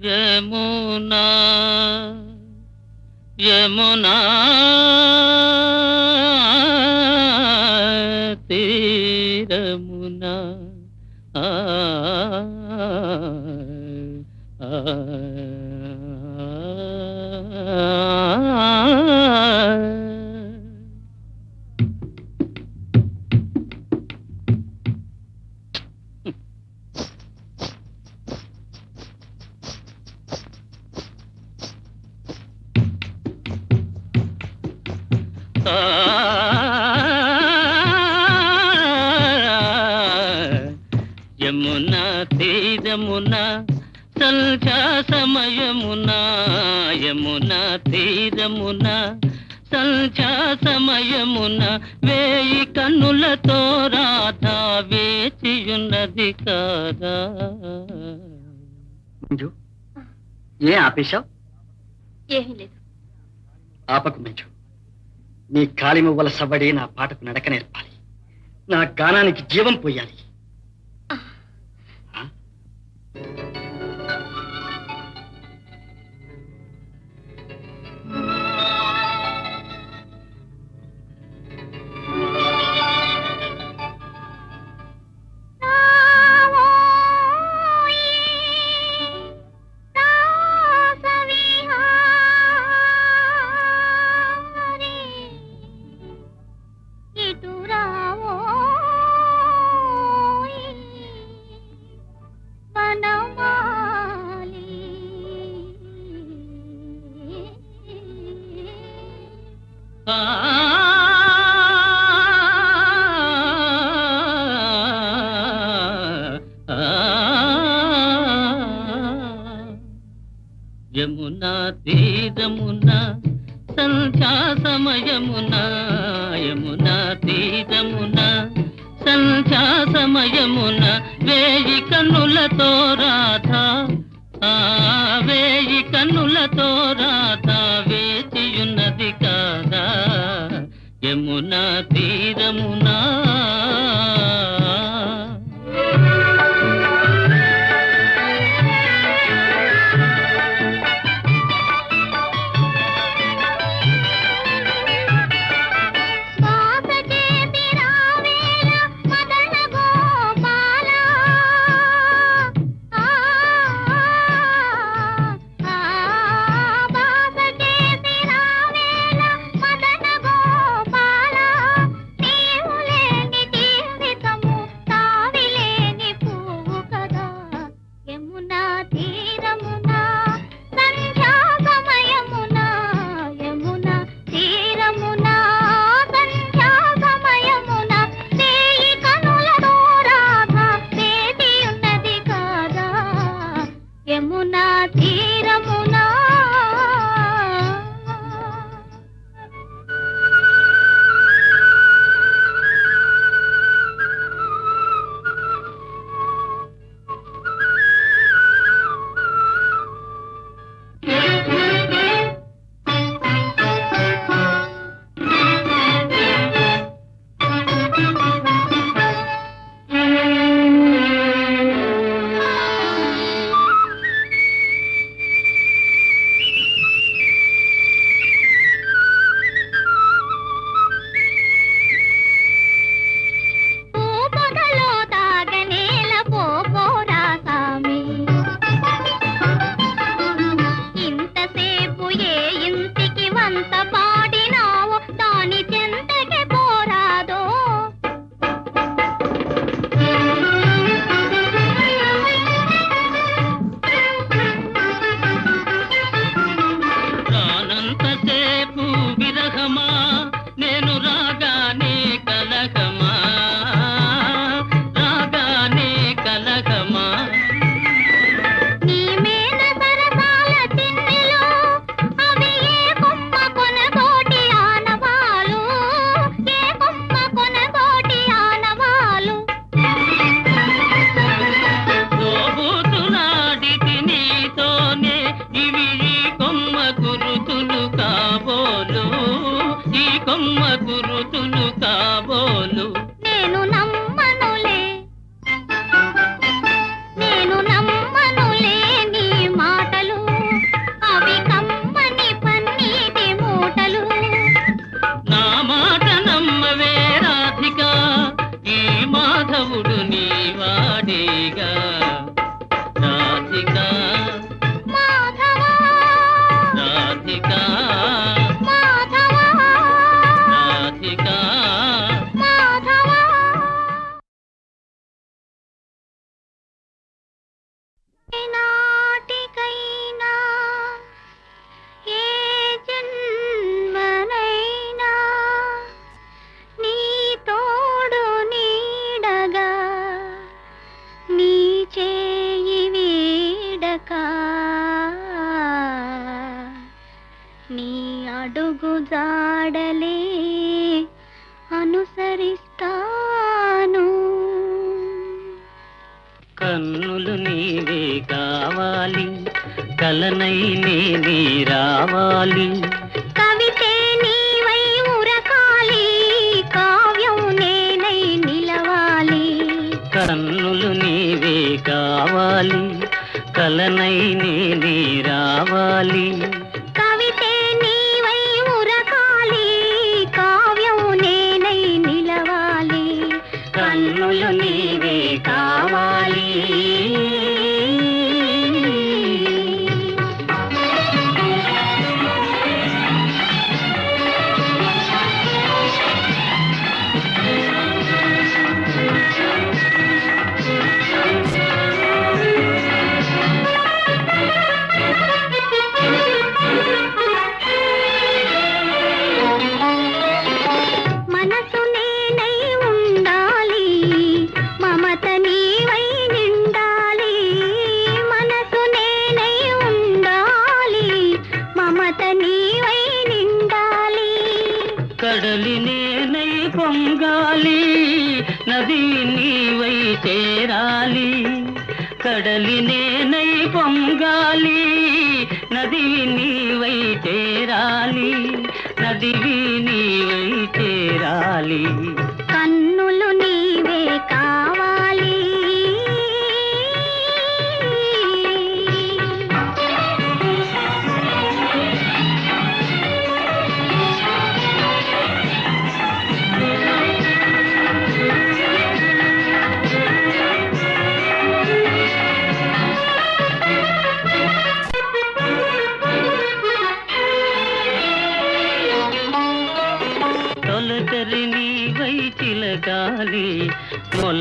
యమునా యమునా తీరమునా ఆ, ఆ, ఆ. తీరమున సంధ్యా సమయమున వేయి కన్నులతో రాధా వేచియున్నది కాదా? మంజు ఏ ఆపేశావు? ఏమీ లేదు. ఆపకు మంజు. నీ కాలి మువ్వల సవ్వడి నా పాటకు నడక నేర్పాలి. నా గానానికి జీవం పోయాలి. ఆ سا చేరాలి నది నదివి నీవై చేరాలి.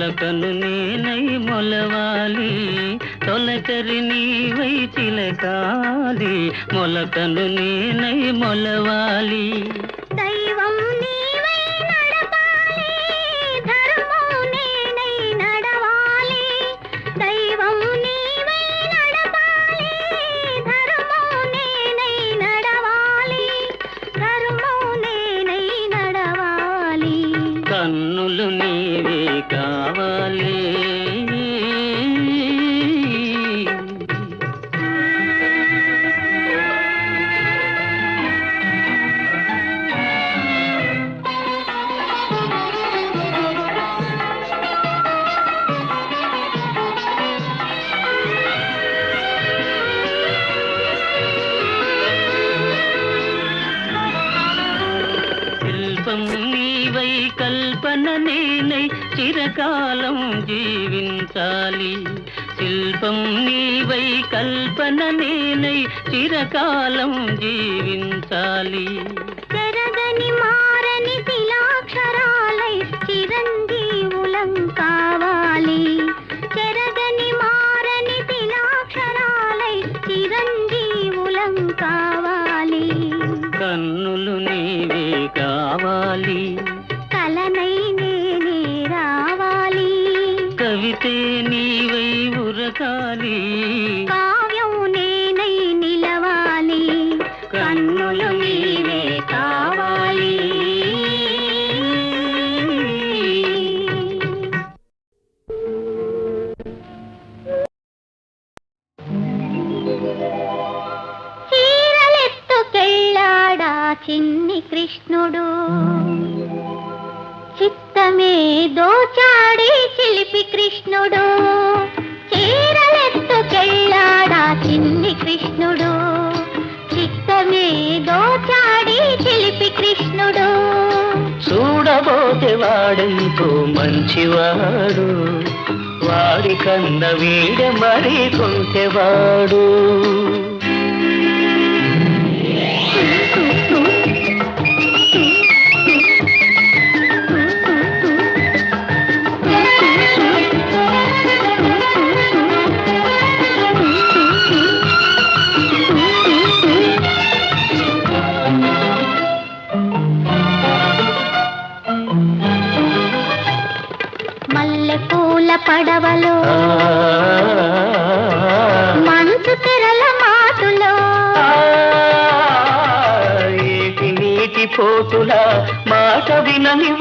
చిలకను నేనై మొలవాలి. తొలకరి నీవై చిలకాలి మొలకను నేనై మొలవాలి. కల్పన నేనై చిరకాలం జీవించాలి. శిల్పం నీవై కల్పన నేనై చిరకాలం జీవించాలి. మారని చిరంజీవులం కావాలి. చిన్ని కృష్ణుడు. చిత్తమే దోచాడే చిలిపి కృష్ణుడు. చీరలెత్తుకెళ్ళాడా చిన్ని కృష్ణుడు. చిత్తమే దోచాడే చిలిపి కృష్ణుడు. చూడబోతే వాడంతో మంచివాడు. వాడి కన్న వీడ మరీ కొంటెవాడు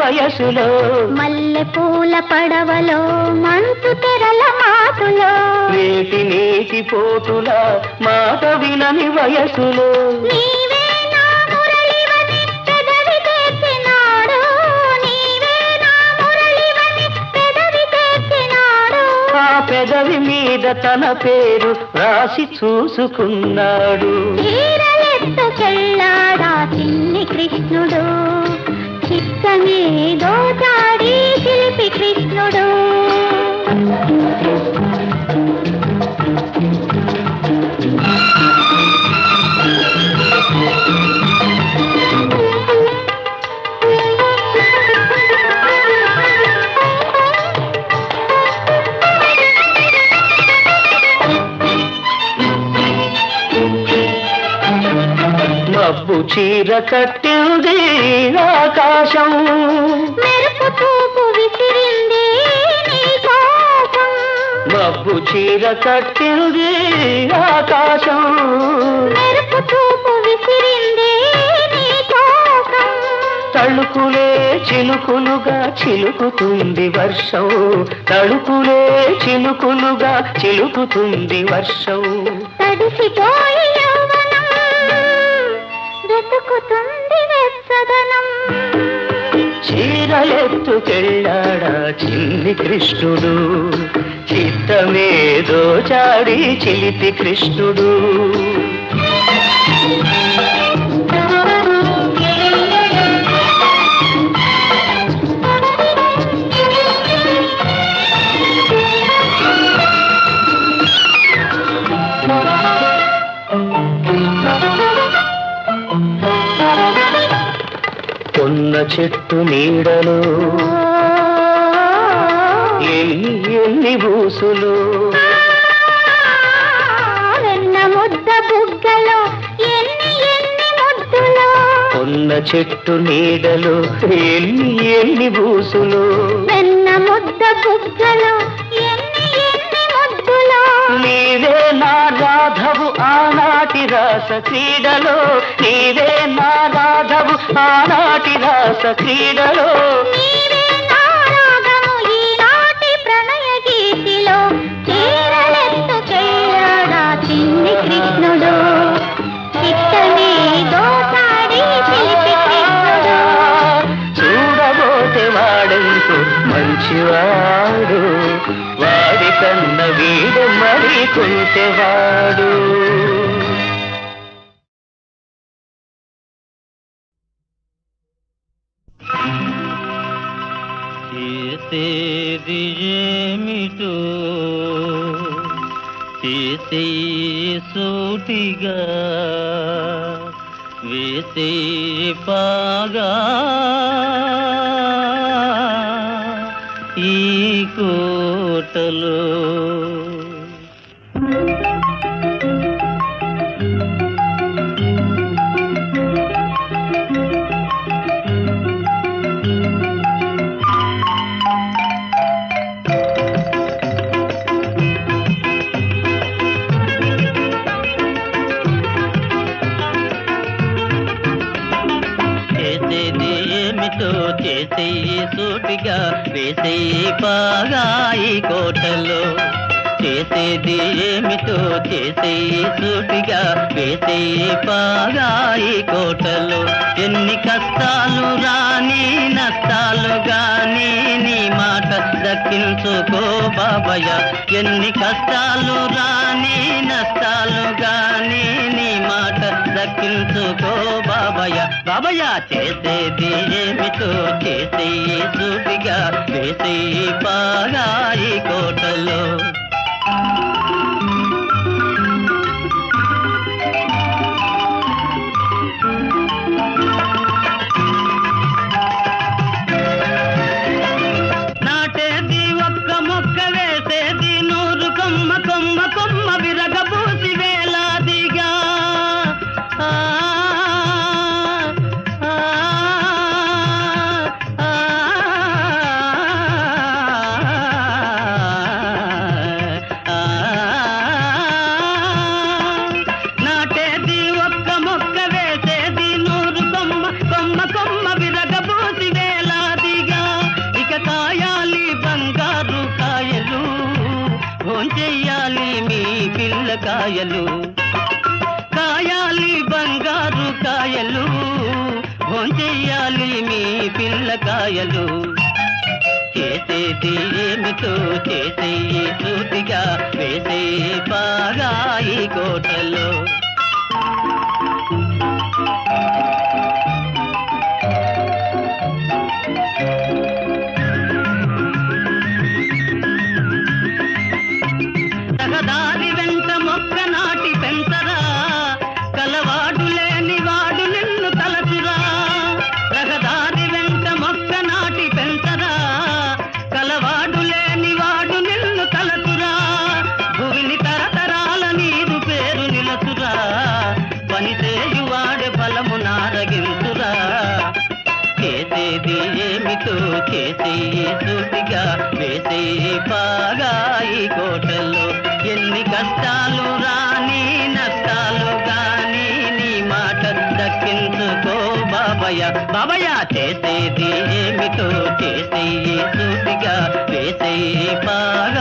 వయసులో. మల్లె పూల పడవలో మంచు తెరల మాటులో. నేటి నేటి పోటుల మాట వినని వయసులో. పెదవి మీద తన పేరు రాసి చూసుకున్నాడు. చిన్ని కృష్ణుడు. చిత్తమేదో చాడి శిల్పి కృష్ణుడు. చీర కట్టింది ఆకాశం. మెరుపు విసిరింది మబ్బు చీర కట్టింది ఆకాశం. మెరుపు విసిరింది తళుకులే చిలుకులుగా చిలుకుతుంది వర్షం. తళుకులే చిలుకులుగా చిలుకుతుంది వర్షం. తడిసిపోయి యౌవనం వెతుకుతుంది వెచ్చదనం చీరలెత్తుకెళ్ళాడా చిన్ని కృష్ణుడు? చిత్తమేదో చాడి చిలిపి కృష్ణుడు. కొన్న చెట్టు నీడలో ఎన్ని ఎన్ని బూసులు వెన్న ముద్ద బుగ్గలో ఎన్ని ఎన్ని ముద్దులో. కొన్న చెట్టు నీడలో ఎన్ని ఎన్ని బూసులు వెన్న ముద్ద బుగ్గలో నీవే నా రాధవు ఆనాటి రాస క్రీడలో. నీవే నా రాధవు ఆనాటి రాస క్రీడలో. కృష్ణుడు. దోసాడి కృష్ణుడు. చూడబోతే వాడెంతో మంచివాడు. వాడి కన్న వీడు మరీ కొంచెవాడు చేసేది ఏమిటో చేసే సూటిగా? వేసే పాగా? చేసేది ఏమిటో చేసే సూటిగా వేసే బాగా ఈ కోటలో. ఎన్ని కష్టాలు రాని నష్టాలు గాని నీ మాట దక్కించుకో బాబయ్య. ఎన్ని కష్టాలు రాని నష్టాలు గాని నీ మాట దక్కించుకో బాబయ్య. బాబయ్య చేసేది ఏమిటో చేసే సూటిగా వేసే బాగా ఈ కోటలో. కాయలు. కాయాలి బంగారు కాయలు. భోంచెయ్యాలి మీ పిల్లకాయలు చేసేది ఏమిటో చేసేయి సూటిగా వేసే బాగా ఈ కోటలో. ఏమిటో సూటిగా వేసే బాగా ఈ కోటలో ఎన్ని కష్టాలు రాని నష్టాలు గాని నీ మాట దక్కించుకో బాబయ్య. బాబయ్య చేసేది ఏమిటో చేసే సూటిగా వేసే బాగా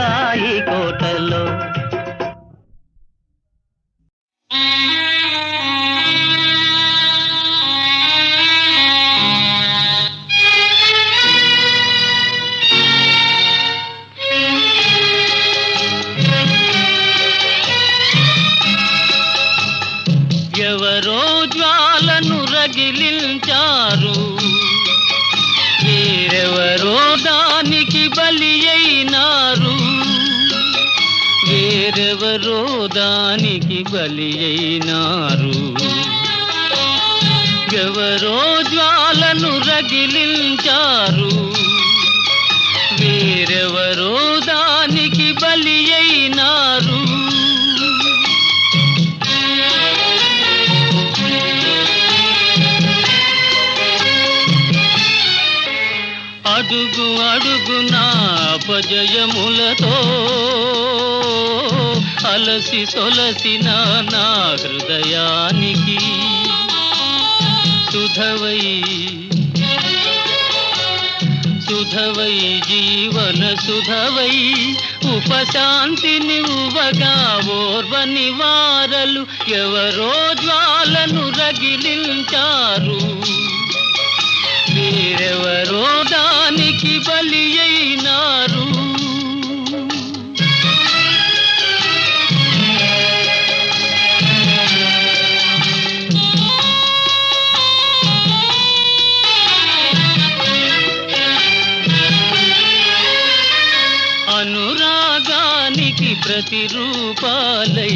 బలి అయినారు వేరెవరో దానికి బలి అయినారు ఎవరో జ్వాలను రగిలించారు. వేరెవరో దానికి బలి అయినారు అడుగు అడుగున అపజయములతో అలసి తొలసి నా హృదయానికి సుధవై సుధవై జీవన సుధవై ఉపశాంతిని నివ్వగా ఓర్వ నివారలు ఎవరో జ్వాలను రగిలించారు. వేరెవరో దానికి బలి అయినారు. అనురాగానికి ప్రతిరూపాలై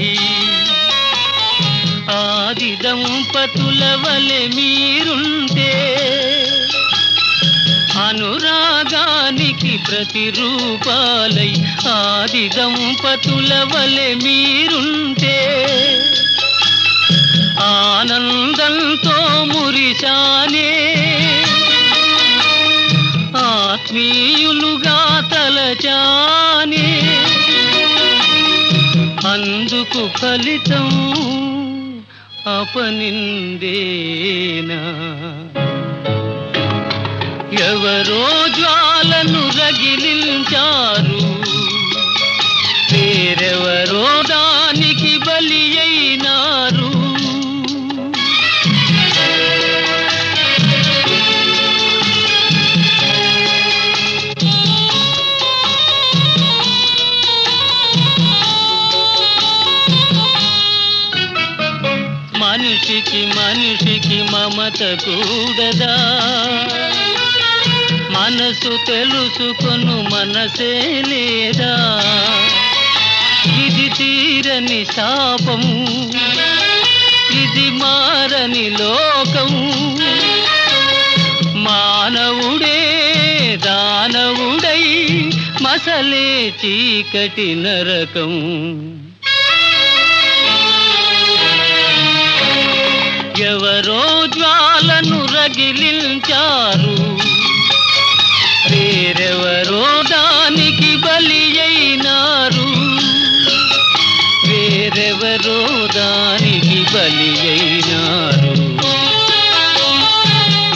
ఆది దంపతుల వలె మీరుంటే అనురాగానికి ప్రతిరూపాలై ఆది దంపతుల వలె మీరుంటే ఆనందంతో మురిశానే. ఆత్మీయులుగా తలచానే. అందుకు ఫలితం అపనిందేనా? ఎవరో జ్వాలను రగిలించారు. వేరెవరో దానికి బలి అయినారు. మనిషికి మనిషికి మమత కూడదా? మనసు తెలుసుకొను మనసే లేదా? ఇది తీరని శాపము ఇది మారని లోకం మానవుడే దానవుడై మసలే చీకటి నరకం ఎవరో జ్వాలను రగిలించారు. వేరెవరో దానికి బలి అయినారు. వేరెవరో దానికి బలి అయినారు.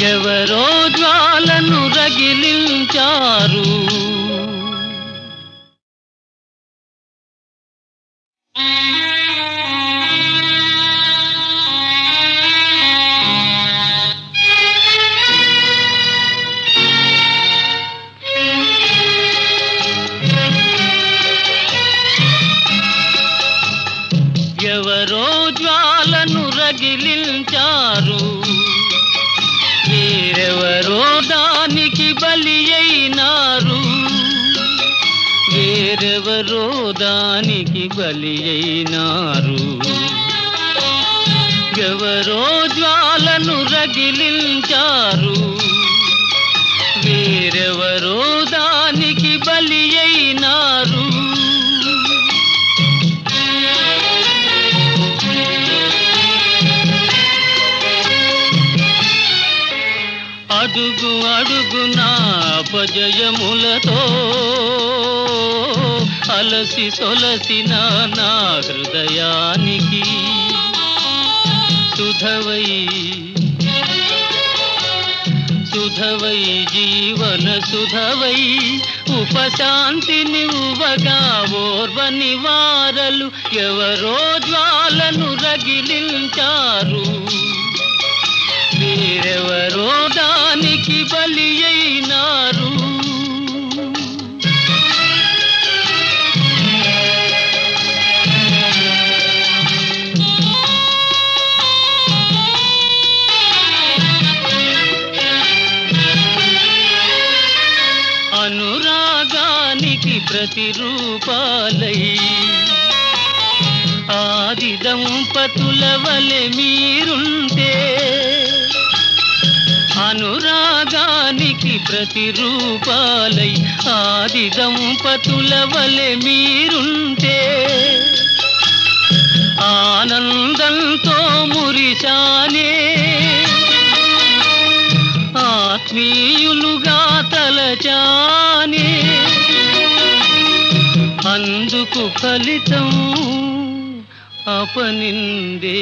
ఎవరో జ్వాలను రగిలించారు. ఎవరో జ్వాలను రగిలించారు. వేరెవరో దానికి బలి అయినారు. అడుగు అడుగునా అపజయములతో అలసి సొలసిన నా హృదయానికి సుధవై సుధవై జీవన సుధవై ఉపశాంతి నివ్వగా ఓర్వ నివారలు ఎవరో జ్వాలను రగిలించారు. ప్రతిరూపాలై ఆది దంపతుల వలె మీరుంటే అనురాగానికి ప్రతిరూపాలై ఆది దంపతుల వలె మీరుంటే ఆనందంతో మురిశానే ఆత్మీయులుగా తలచానే అందుకు ఫలితం అపనిందేనా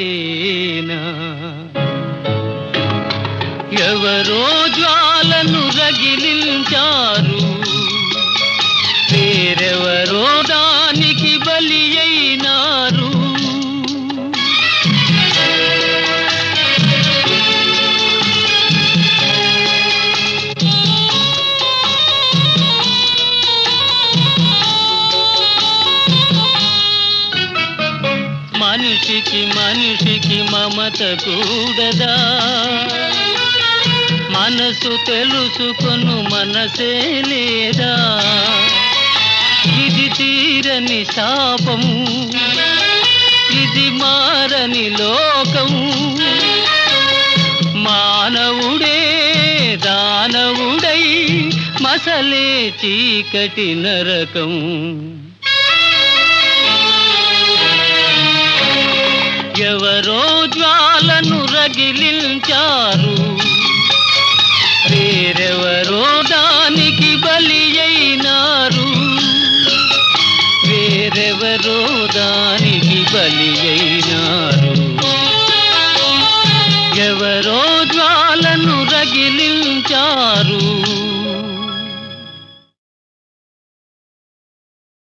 ఎవరో జ్వాలను రగిలించారు వేరెవరో దానికి బలి అయినా మనిషికి మమత కూడదా? మనసు తెలుసుకొను మనసే లేదా? ఇది తీరని శాపము ఇది మారని లోకము. మానవుడే దానవుడై మసలే చీకటి నరకం ఎందరో జ్వాలను రగిలించారు. వేరెవరో దానికి బలి అయినారు. వేరెవరో దానికి బలి అయినారు